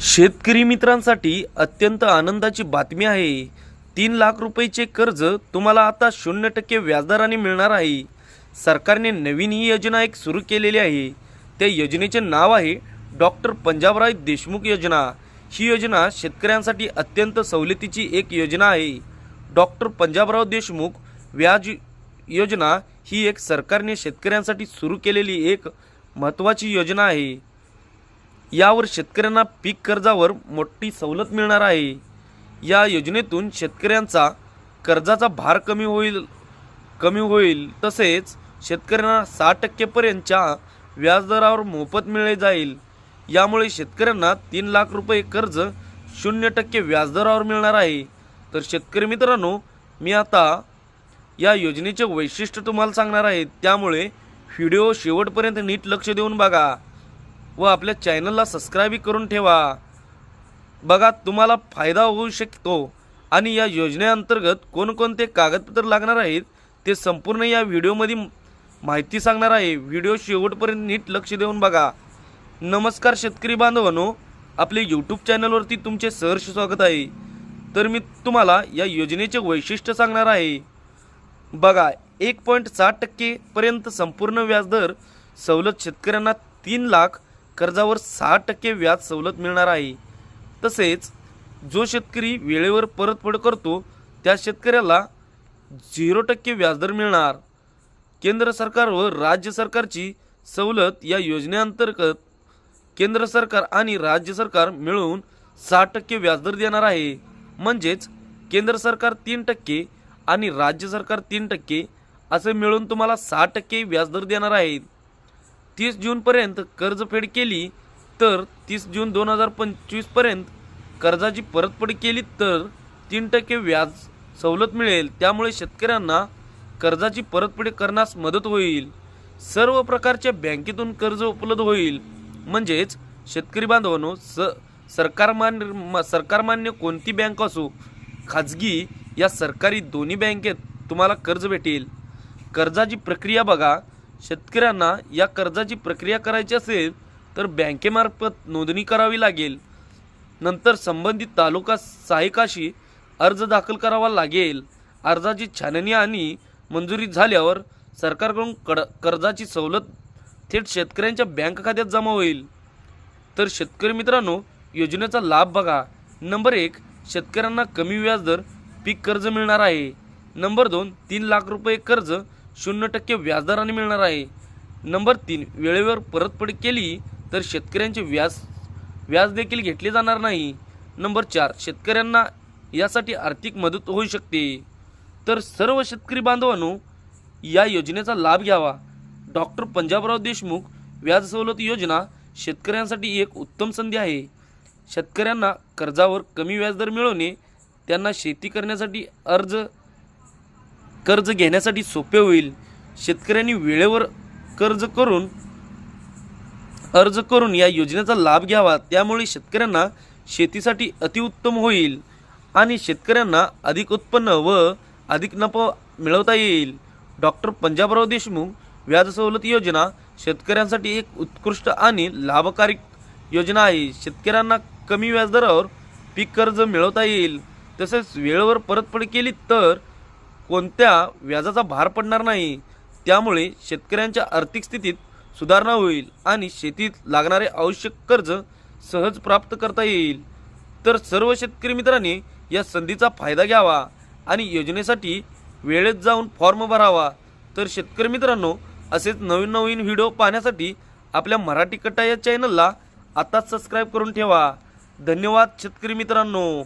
शेतकरी मित्रांसाठी अत्यंत आनंदाची बातमी आहे. तीन लाख रुपयेचे कर्ज तुम्हाला आता शून्य टक्के व्याजदराने मिळणार आहे. सरकारने नवीन ही योजना एक सुरू केलेली आहे. त्या योजनेचे नाव आहे डॉक्टर पंजाबराव देशमुख योजना. ही योजना शेतकऱ्यांसाठी अत्यंत सवलतीची एक योजना आहे. डॉक्टर पंजाबराव देशमुख व्याज योजना ही एक सरकारने शेतकऱ्यांसाठी सुरू केलेली एक महत्त्वाची योजना आहे. यावर शेतकऱ्यांना पीक कर्जावर मोठी सवलत मिळणार आहे. या योजनेतून शेतकऱ्यांचा कर्जाचा भार कमी होईल कमी होईल. तसेच शेतकऱ्यांना सहा टक्केपर्यंतच्या व्याजदरावर मोफत मिळले जाईल. यामुळे शेतकऱ्यांना तीन लाख रुपये कर्ज शून्य टक्के व्याजदरावर मिळणार आहे. तर शेतकरी मित्रांनो मी आता या योजनेचे वैशिष्ट्य तुम्हाला सांगणार आहे. त्यामुळे व्हिडिओ शेवटपर्यंत नीट लक्ष देऊन बघा. व आपल्या चॅनलला सबस्क्राईबही करून ठेवा. बघा तुम्हाला फायदा होऊ शकतो. आणि या योजनेअंतर्गत कोणकोणते कागदपत्र लागणार आहेत ते संपूर्ण या व्हिडिओमध्ये माहिती सांगणार आहे. व्हिडिओ शेवटपर्यंत नीट लक्ष देऊन बघा. नमस्कार शेतकरी बांधवांनो. आपले यूट्यूब चॅनलवरती तुमचे सहर्ष स्वागत आहे. तर मी तुम्हाला या योजनेचे वैशिष्ट्य सांगणार आहे. बघा एक पॉईंट साठ टक्केपर्यंत संपूर्ण व्याजदर सवलत शेतकऱ्यांना तीन लाख कर्जावर सहा टक्के व्याज सवलत मिळणार आहे. तसेच जो शेतकरी वेळेवर परतफेड करतो त्या शेतकऱ्याला झिरो टक्के व्याजदर मिळणार. केंद्र सरकार व राज्य सरकारची सवलत या योजनेअंतर्गत केंद्र सरकार आणि राज्य सरकार मिळून सहा टक्के व्याजदर देणार आहे. म्हणजेच केंद्र सरकार तीन टक्के आणि राज्य सरकार तीन टक्के असे मिळून तुम्हाला सहा टक्के व्याजदर देणार आहेत. तीस जूनपर्यंत कर्जफेड केली तर तीस जून दोन हजार पंचवीसपर्यंत कर्जाची परतफेड केली तर तीन टक्के व्याज सवलत मिळेल. त्यामुळे शेतकऱ्यांना कर्जाची परतफेड करण्यास मदत होईल. सर्व प्रकारच्या बँकेतून कर्ज उपलब्ध होईल. म्हणजेच शेतकरी बांधवांनो स सरकारमान्य म- सरकारमान्य कोणती बँक असो खाजगी या सरकारी दोन्ही बँकेत तुम्हाला कर्ज भेटेल. कर्जाची प्रक्रिया बघा. शेतकऱ्यांना या कर्जाची प्रक्रिया करायची असेल तर बँकेमार्फत नोंदणी करावी लागेल. नंतर संबंधित तालुका सहाय्यकाशी अर्ज दाखल करावा लागेल. अर्जाची छाननी आणि मंजुरी झाल्यावर सरकारकडून कड कर्जाची सवलत थेट शेतकऱ्यांच्या बँक खात्यात जमा होईल. तर शेतकरी मित्रांनो योजनेचा लाभ बघा. नंबर एक शेतकऱ्यांना कमी व्याजदर पीक कर्ज मिळणार आहे. नंबर दोन तीन लाख रुपये कर्ज शून्य टक्के व्याजदराने मिळणार आहे. नंबर तीन वेळेवर परतफेड केली तर शेतकऱ्यांचे व्याज व्याज देखील घेतले जाणार नाही. नंबर चार शेतकऱ्यांना यासाठी आर्थिक मदत होऊ शकते. तर सर्व शेतकरी बांधवांनो या योजनेचा लाभ घ्यावा. डॉक्टर पंजाबराव देशमुख व्याज सवलत योजना शेतकऱ्यांसाठी एक उत्तम संधी आहे. शेतकऱ्यांना कर्जावर कमी व्याजदर मिळवणे त्यांना शेती करण्यासाठी अर्ज कर्ज घेण्यासाठी सोपे होईल. शेतकऱ्यांनी वेळेवर कर्ज करून अर्ज करून या योजनेचा लाभ घ्यावा. त्यामुळे शेतकऱ्यांना शेतीसाठी अतिउत्तम होईल आणि शेतकऱ्यांना अधिक उत्पन्न व अधिक नफा मिळवता येईल. डॉक्टर पंजाबराव देशमुख व्याज सवलत योजना शेतकऱ्यांसाठी एक उत्कृष्ट आणि लाभकारी योजना आहे. शेतकऱ्यांना कमी व्याजदरावर पीक कर्ज मिळवता येईल. तसेच वेळेवर परतफेड केली तर कोणत्या व्याजाचा भार पडणार नाही त्यामुळे शेतकऱ्यांच्या आर्थिक स्थितीत सुधारणा होईल आणि शेतीत लागणारे आवश्यक कर्ज सहज प्राप्त करता येईल. तर सर्व शेतकरी मित्रांनी या संधीचा फायदा घ्यावा आणि योजनेसाठी वेळेत जाऊन फॉर्म भरावा. तर शेतकरी मित्रांनो असेच नवीन नवीन व्हिडिओ पाहण्यासाठी आपल्या मराठी कट्टा या चॅनलला आताच सबस्क्राईब करून ठेवा. धन्यवाद शेतकरी मित्रांनो.